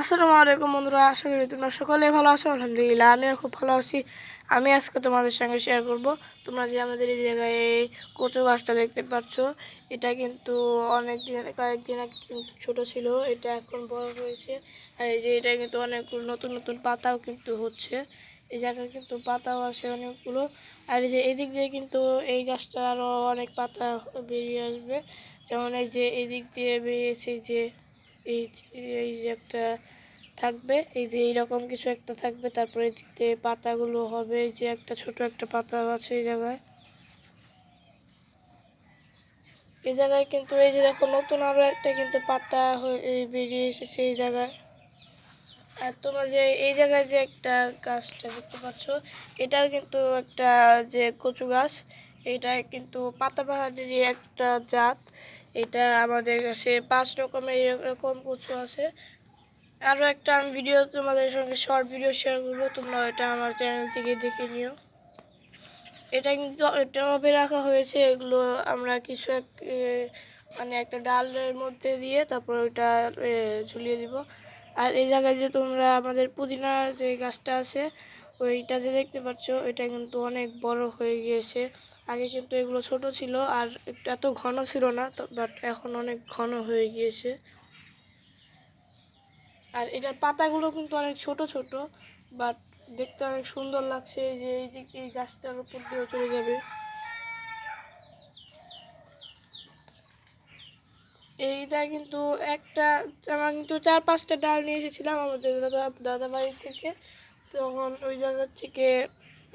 আসসালামু আলাইকুম বন্ধুরা, আশা করি তোমরা সকলে ভালো আছো, আলহামদুলিল্লাহ, আমিও খুব ভালো আছি। আমি আজকে তোমাদের সঙ্গে শেয়ার করব। তোমরা যে আমাদের এই জায়গায় এই কচু গাছটা দেখতে পাচ্ছ, এটা কিন্তু অনেক দিন কয়েকদিন আগে কিন্তু ছোটো ছিল, এটা এখন বড় হয়েছে। আর এই যে এটা কিন্তু অনেকগুলো নতুন নতুন পাতাও কিন্তু হচ্ছে। এই জায়গায় কিন্তু পাতাও আছে অনেকগুলো। আর এই যে এদিক দিয়ে কিন্তু এই গাছটা আরও অনেক পাতা বেরিয়ে আসবে। যেমন এই যে এদিক দিয়ে বেরিয়েছে যে এই এই যে একটা থাকবে, এই যে এইরকম কিছু একটা থাকবে, তারপরে দিয়ে পাতাগুলো হবে, এই যে একটা ছোট একটা পাতা আছে এই জায়গায়। এই জায়গায় কিন্তু, এই যে দেখো, নতুন আরও একটা কিন্তু পাতা বেরিয়ে এসেছে এই জায়গায়। আর তোমরা যে, এই জায়গায় যে একটা গাছটা দেখতে পাচ্ছ, এটাও কিন্তু একটা যে কচু গাছ এটা কিন্তু পাতাবাহারেরই একটা জাত। এটা আমাদের কাছে পাঁচ রকমের এরকম কচু আছে। আরও একটা আমি ভিডিও তোমাদের সঙ্গে শর্ট ভিডিও শেয়ার করব। তোমরা এটা আমার চ্যানেল থেকে দেখে নিও। এটা কিন্তু এটাভাবে রাখা হয়েছে। এগুলো আমরা কিছু এক মানে একটা ডালের মধ্যে দিয়ে তারপর ওইটা ঝুলিয়ে দিব। আর এই জায়গায় যে তোমরা আমাদের পুদিনা যে গাছটা আছে ওইটা যে দেখতে পাচ্ছ, এটা কিন্তু অনেক বড় হয়ে গিয়েছে। আগে কিন্তু এগুলো ছোট ছিল আর এত ঘন ছিল না বাট এখন অনেক ঘন হয়ে গিয়েছে। আর এটার পাতাগুলো কিন্তু অনেক ছোট ছোট বাট দেখতে অনেক সুন্দর লাগছে যে এই দিক, এই গাছটার উপর দিয়েও চলে যাবে। এইটা কিন্তু একটা, আমরা কিন্তু চার পাঁচটা ডাল নিয়ে এসেছিলাম আমাদের দাদা দাদা বাড়ি থেকে। তখন ওই জায়গা থেকে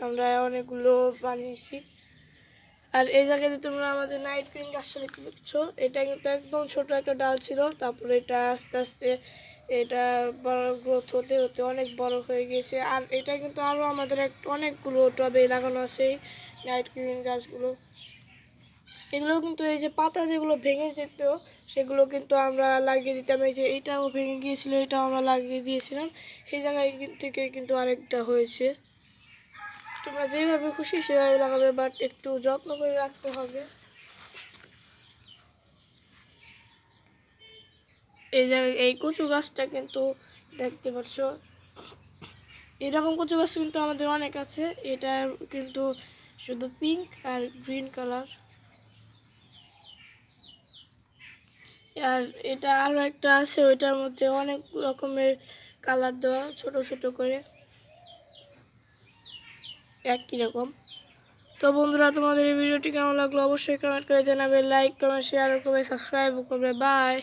আমরা অনেকগুলো বানিয়েছি আর এই জায়গাতে তোমরা আমাদের নাইট ক্রিম গাছটা দেখতে পাচ্ছ এটা কিন্তু একদম ছোট একটা ডাল ছিল, তারপরে এটা আস্তে আস্তে এটা বড় গ্রোথ হতে হতে অনেক বড় হয়ে গেছে আর এটা কিন্তু আরও আমাদের অনেকগুলো টবে লাগানো আছে নাইট ক্রিম গাছগুলো। এগুলো কিন্তু এই যে পাতা যেগুলো ভেঙে যেত, সেগুলো কিন্তু আমরা লাগিয়ে দিতাম। এই যে এটাও ভেঙে গিয়েছিল, এটাও আমরা লাগিয়ে দিয়েছিলাম। সেই জায়গায় থেকে কিন্তু আরেকটা হয়েছে। তোমরা যেভাবে খুশি সেভাবে লাগাবে বাট একটু যত্ন করে রাখতে হবে। এই জায়গায় এই কচু গাছটা কিন্তু দেখতে পাচ্ছ। এরকম কচু গাছ কিন্তু আমাদের অনেক আছে। এটা কিন্তু শুধু পিঙ্ক আর গ্রিন কালার আর এটা আরও একটা আছে, ওইটার মধ্যে অনেক রকমের কালার দেওয়া, ছোট ছোট করে। একই রকম। তো বন্ধুরা, তোমাদের এই ভিডিওটি কেমন লাগল? অবশ্যই কমেন্ট করে জানাবে। লাইক কমেন্ট শেয়ার করবে। সাবস্ক্রাইব করবে। বাই